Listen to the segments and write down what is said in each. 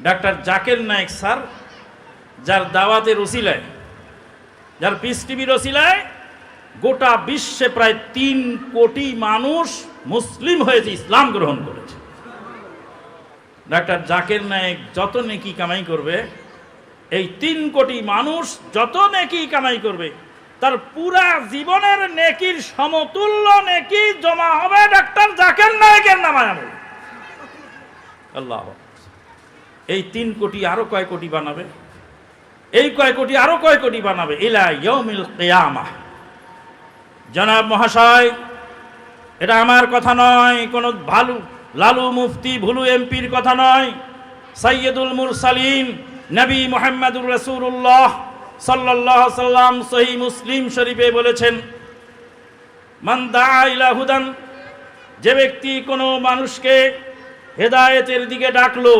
Doctor Zaker Naik sir, যার দাওয়াতের ওসিলায়, যার পিস টিভির ওসিলায় গোটা বিশ্বে প্রায় তিন কোটি মানুষ মুসলিম হয়েছে, ইসলাম গ্রহণ করেছে। ডাক্তার জাকের নায়ক যত নেকি কামাই করবে, এই তিন কোটি মানুষ যত নেকি কামাই করবে, তার পুরা জীবনের নেকির সমতুল্য নেকি জমা হবে ডাক্তার জাকের নায়কের নামায় আল্লাহ এই তিন কোটি আরও কয় কোটি বানাবে? এই কয় কোটি আরও কয় কোটি বানাবে? ইলা ইয়মিল কেয়ামা। জনাব মহাশয়, এটা আমার কথা নয়, কোনো ভালো, লালু মুফতি, ভুলু এমপির কথা নয়। সৈয়দুল মুরসালিন, নবী মোহাম্মদুর রসুল্লাহ সাল্লাহ সাল্লাম সহি মুসলিম শরীফে বলেছেন, মান দা যে ব্যক্তি কোনো মানুষকে হেদায়েতের দিকে ডাকলো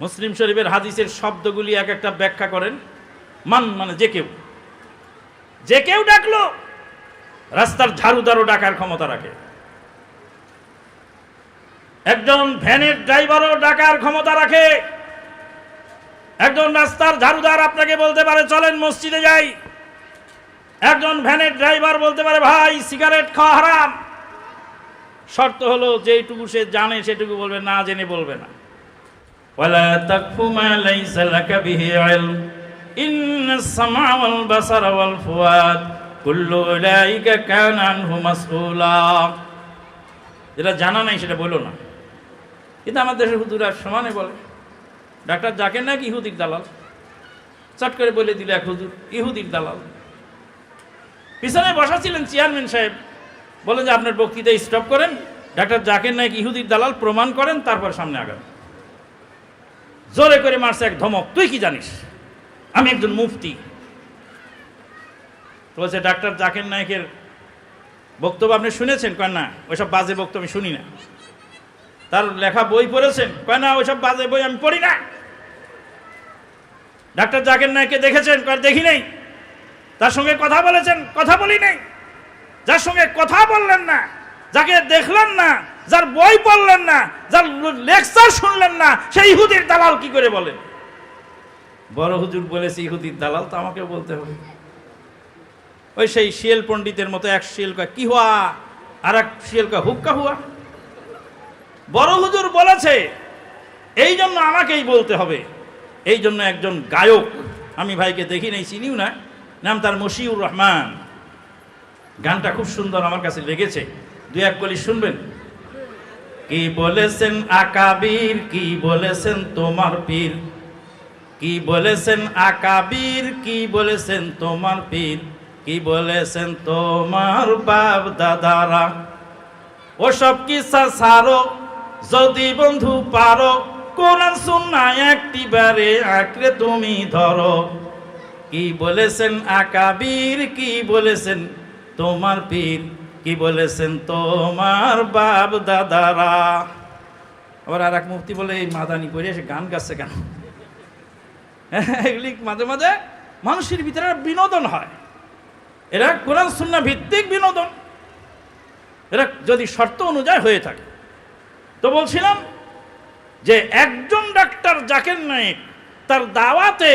মুসলিম শরীফের হাদিসের শব্দগুলি এক একটা ব্যাখ্যা করেন। মান মানে যে কেউ। যে কেউ ডাকলো, রাস্তার ঝাড়ুদারও ডাকার ক্ষমতা রাখে। একজন ভ্যানের ড্রাইভারও ডাকার ক্ষমতা রাখে। একজন রাস্তার ঝাড়ুদার আপনাকে বলতে পারে, চলেন মসজিদে যাই। একজন ভ্যানের ড্রাইভার বলতে পারে, ভাই, সিগারেট খাওয়া হারাম। শর্ত হলো যেটুকু সে জানে, সেটুকু বলবে, না জেনে বলবে না। ولا تقف ما ليس لك به علم إن السمع والبصر والفؤاد كل أولئك كان عنه مسؤولا যেটা জানা নাই সেটা বলো না কিন্তু আমাদের দেশের হুজুরা সমানে বলে ডাক্তার জাকের নাকি ইহুদিক দালাল চট করে বলে দিল এক হুজুর ইহুদিক দালাল পিছনে বসা ছিলেন চেয়ারম্যান সাহেব বলেন যে আপনার বক্তৃতা স্টপ করেন ডাক্তার জাকের নায়ক ইহুদির দালাল প্রমাণ করেন তারপর সামনে আগান জোরে করে মারছে এক ধমক। তুই কি জানিস? আমি একজন মুফতি। বলছে, ডাক্তার জাকির নায়কের বক্তব্য আপনি শুনেছেন? কয়, না, ওইসব বাজে বক্তব্য আমি শুনি না। তার লেখা বই পড়েছেন? কয়, না, ওইসব বাজে বই আমি পড়ি না। ডাক্তার জাকির নায়ককে দেখেছেন? কয়, দেখি নাই। তার সঙ্গে কথা বলেছেন? কথা বলি নাই। যার সঙ্গে কথা বললেন না, যাকে দেখলেন না যার বই পড়লেন না যার লেকচার শুনলেন না সেই ইহুদির দালাল কি করে বলেন বড় হুজুর বলেছে ইহুদির দালাল তো আমাকে বলতে হবে। ওই সেই শিয়েল পণ্ডিতের মতো এক শিয়েল কয় কি হওয়া আর এক শিয়েল কয় হুক্কা হুয়া? বড় হুজুর বলেছে এই জন্য আমাকেই বলতে হবে। এই জন্য একজন গায়ক আমি ভাইকে দেখি নাই চিনিও না নাম তার মশিউর রহমান। গানটা খুব সুন্দর আমার কাছে লেগেছে। দুই এক কলি শুনবেন? কি বলেছেন আকাবির, কি বলেছেন তোমার পীর? কি বলেছেন আকাবির, কি বলেছেন তোমার পীর? কি বলেছেন তোমার বাপ দাদারা? ওসব কিসা সারো যদি বন্ধু পারো, কোরআন একটি বারে আঁকড়ে তুমি ধরো। কি বলেছেন আকাবির, কি বলেছেন তোমার পীর? কি বলেছেন তোমার বাপ দাদারা? আবার আর এক মুক্তি বলে, এই মাদানি করে এসে গান গাচ্ছে কেন? এগুলি মাঝে মাঝে মানুষের ভিতরে বিনোদন হয়। এরা কোরআন সুন্না ভিত্তিক বিনোদন। এরা যদি শর্ত অনুযায়ী হয়ে থাকে। তো বলছিলাম যে একজন ডাক্তার জাকের নায়ক তার দাওয়াতে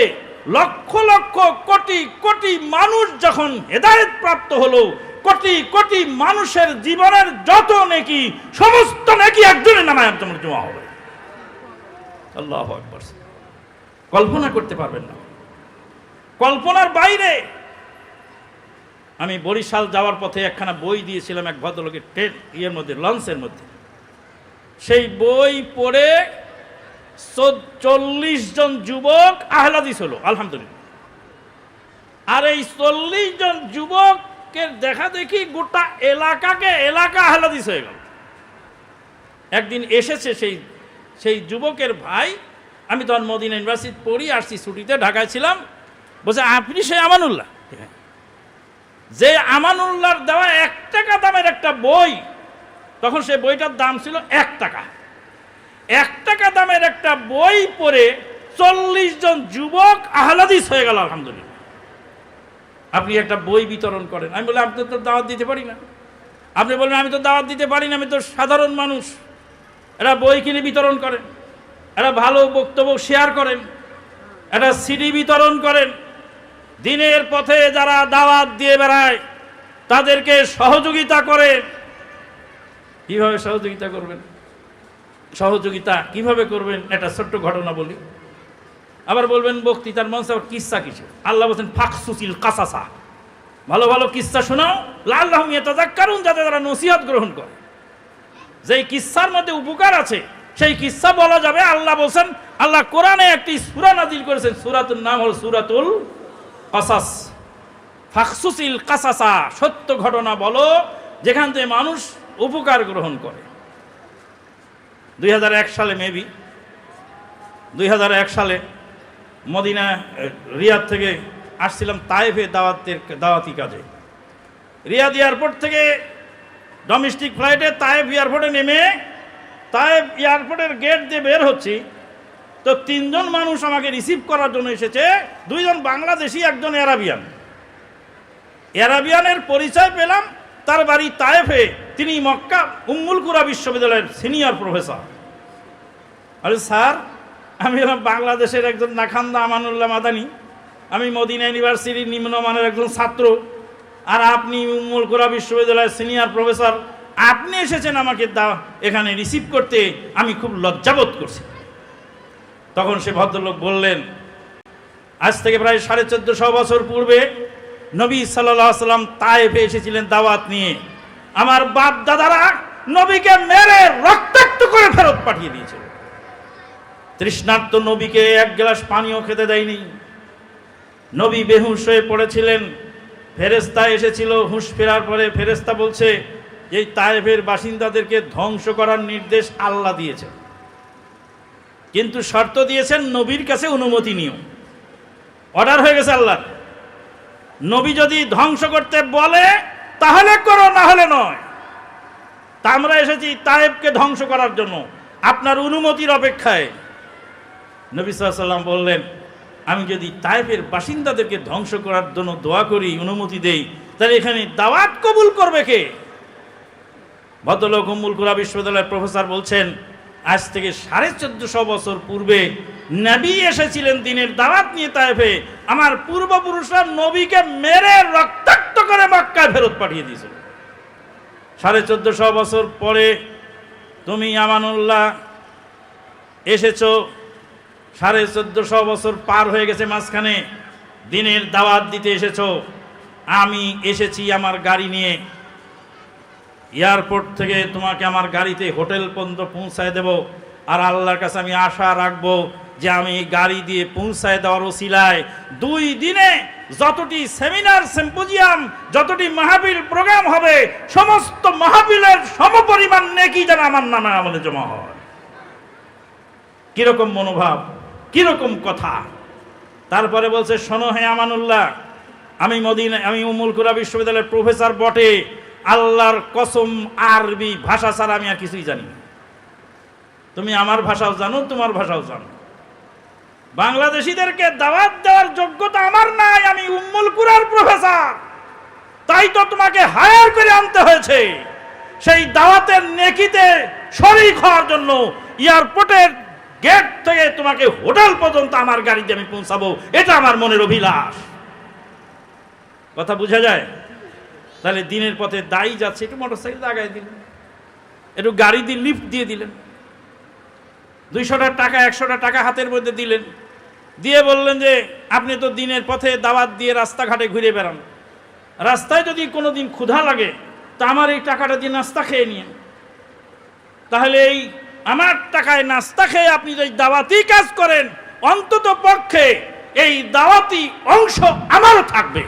লক্ষ লক্ষ কোটি কোটি মানুষ যখন হেদায়েত প্রাপ্ত হলো কোটি কোটি মানুষের জীবনের যত নেকি, সমস্ত নেকি একজনের নামে একজন জমা হবে। আল্লাহ আকবর। কল্পনা করতে পারবেন না। কল্পনার বাইরে আমি বরিশাল যাওয়ার পথে একখানা বই দিয়েছিলাম এক ভদ্রলোকের ট্রেন ইয়ের মধ্যে, লঞ্চের মধ্যে। সেই বই পড়ে চল্লিশ জন যুবক আহলাদিস হলো, আলহামদুলিল্লাহ। আর এই চল্লিশ জন যুবকের দেখা দেখি গোটা এলাকাকে এলাকা আহলাদিস হয়ে গেল। একদিন এসেছে সেই সেই যুবকের ভাই, আমি তখন মদিনা ইউনিভার্সিটি পড়ি, আসছি ছুটিতে, ঢাকায় ছিলাম। বলছে, আপনি সেই আমানুল্লাহ? যে আমানুল্লাহর দেওয়া এক টাকা দামের একটা বই, তখন সে বইটার দাম ছিল এক টাকা। এক টাকা দামের একটা বই পড়ে চল্লিশ জন যুবক আহলাদিস হয়ে গেল, আলহামদুলিল্লাহ। আপনি একটা বই বিতরণ করেন। আমি বললাম, আপনি তো দাওয়াত দিতে পারি না। আপনি বললেন আমি তো দাওয়াত দিতে পারি না, আমি তো সাধারণ মানুষ। এরা বই কিনে বিতরণ করেন একটা ভালো বক্তব্য শেয়ার করেন একটা সিডি বিতরণ করেন। দিনের পথে যারা দাওয়াত দিয়ে বেড়ায়, তাদেরকে সহযোগিতা করেন কীভাবে সহযোগিতা করবেন? সহযোগিতা কীভাবে করবেন? একটা ছোট্ট ঘটনা বলি। আবার বলবেন বক্তৃতার মঞ্চে আবার কিস্সা কিছু আল্লাহ বলছেন ফাকসুসিল কাসাসা। ভালো ভালো কিস্সা শোনাও। লাল রহমিয়া কারণ যাতে তারা নসিহত গ্রহণ করে। যেই কিস্সার মধ্যে উপকার আছে, সেই কিস্সা বলা যাবে। আল্লাহ বলছেন, আল্লাহ কোরআনে একটি সূরা নাজিল করেছেন। সূরাতুর নাম হল সুরাতুল কাসাস। ফাকসুসিল কাসাসা, সত্য ঘটনা বলো, যেখান থেকে মানুষ উপকার গ্রহণ করে। দুই হাজার এক সালে, মেবি। দুই হাজার এক সালে মদিনা রিয়াদ থেকে আসছিলাম তাইফে দাওয়াতের দাওয়াতি কাজে। রিয়াদ এয়ারপোর্ট থেকে ডোমেস্টিক ফ্লাইটে তাইফ এয়ারপোর্টে নেমে তাইফ এয়ারপোর্টের গেট দিয়ে বের হচ্ছি। তো তিনজন মানুষ আমাকে রিসিভ করার জন্য এসেছে। দুইজন বাংলাদেশি, একজন অ্যারাবিয়ান। অ্যারাবিয়ানের পরিচয় পেলাম তার বাড়ি তায়েফে তিনি মক্কা উম্মুল কুরা বিশ্ববিদ্যালয়ের সিনিয়র প্রফেসর। আরে স্যার আমি হলাম বাংলাদেশের একজন নাখান্দা আমানুল্লাহ মাদানি। আমি মদিনা ইউনিভার্সিটির নিম্নমানের একজন ছাত্র। আর আপনি উম্মুল কুরা বিশ্ববিদ্যালয়ের সিনিয়র প্রফেসর। আপনি এসেছেন আমাকে দা, এখানে রিসিভ করতে। আমি খুব লজ্জাবোধ করছি। তখন সে ভদ্রলোক বললেন, আজ থেকে প্রায় সাড়ে চোদ্দশো বছর পূর্বে নবী সাল্লাহ সাল্লাম তায়েফে এসেছিলেন দাওয়াত নিয়ে। আমার বাপ দাদারা নবীকে মেরে রক্তাক্ত করে ফেরত পাঠিয়ে দিয়েছিল। তৃষ্ণার্ত নবীকে এক গ্লাস পানিও খেতে দেয়নি। নবী বেহুশ হয়ে পড়েছিলেন। ফেরেস্তা এসেছিল, হুঁশ ফেরার পরে ফেরেস্তা বলছে, এই তায়েফের বাসিন্দাদেরকে ধ্বংস করার নির্দেশ আল্লাহ দিয়েছে কিন্তু শর্ত দিয়েছেন নবীর কাছে অনুমতি নিও। অর্ডার হয়ে গেছে আল্লাহ নবী যদি ধ্বংস করতে বলে, তাহলে করো, না হলে নয়। তা আমরা এসেছি তায়েবকে ধ্বংস করার জন্য। আপনার অনুমতির অপেক্ষায়। নবী সাল্লাম বললেন, আমি যদি তায়েফের বাসিন্দাদেরকে ধ্বংস করার জন্য দোয়া করি, অনুমতি দেই, তাহলে এখানে দাওয়াত কবুল করবে কে? ভদ্রলোক উম্মুল কুরা বিশ্ববিদ্যালয়ের প্রফেসর বলছেন, আজ থেকে সাড়ে চোদ্দশো বছর পূর্বে নবী এসেছিলেন দিনের দাওয়াত নিয়ে তাইফে আমার পূর্বপুরুষরা নবীকে মেরে রক্তাক্ত করে মক্কায় ফেরত পাঠিয়ে দিয়েছিল। সাড়ে চোদ্দশো বছর পরে তুমি, আমানুল্লাহ, এসেছ সাড়ে চোদ্দশো বছর পার হয়ে গেছে মাঝখানে। দিনের দাওয়াত দিতে এসেছ। আমি এসেছি আমার গাড়ি নিয়ে। এয়ারপোর্ট থেকে তোমাকে আমার গাড়িতে হোটেল পর্যন্ত পৌঁছায় দেব। আর আল্লাহর কাছে আমি আশা রাখব যে আমি গাড়ি দিয়ে পৌঁছায় দেওয়ার ওসিলায় দুই দিনে যতটি সেমিনার, সিম্পোজিয়াম, যতটি মাহফিল প্রোগ্রাম হবে, সমস্ত মাহফিলের সমপরিমাণ নেকি যেন আমার নামে আমলে জমা হয়। কীরকম মনোভাব? কীরকম কথা? তারপরে বলছে, শোনো হে আমানুল্লাহ, আমি মদিনা, আমি উমুল কুরা বিশ্ববিদ্যালয়ের প্রফেসর বটে। আল্লাহর কসম আরবি ভাষা ছাড়া আমি আর কিছুই জানি না। তুমি আমার ভাষাও জানো, তোমার ভাষাও জানো। বাংলাদেশিদেরকে দাওয়াত দেওয়ার যোগ্যতা আমার নাই, আমি উম্মুল কুরার প্রফেসর। তাই তো তোমাকে হায়ার করে আনতে হয়েছে। সেই দাওয়াতের নেকিতে শরিক হওয়ার জন্য এয়ারপোর্টের গেট থেকে তোমাকে হোটেল পর্যন্ত আমার গাড়িতে আমি পৌঁছাবো। এটা আমার মনের অভিলাষ। কথা বোঝা যায়? তাহলে দিনের পথে দায়ী যাচ্ছে, একটু মোটর সাইকেল আগায় দিলেন। একটু গাড়ি দিয়ে লিফট দিয়ে দিলেন। দুইশোটা টাকা, একশোটা টাকা হাতের মধ্যে দিলেন। দিয়ে বললেন যে, আপনি তো দিনের পথে দাওয়াত দিয়ে রাস্তাঘাটে ঘুরে বেড়ান। রাস্তায় যদি কোনো দিন ক্ষুধা লাগে, তা আমার এই টাকাটা দিয়ে নাস্তা খেয়ে নিয়ে তাহলে এই আমার টাকায় নাস্তা খেয়ে আপনি যদি দাওয়াতি কাজ করেন, অন্তত পক্ষে এই দাওয়াতি অংশ আমারও থাকবে।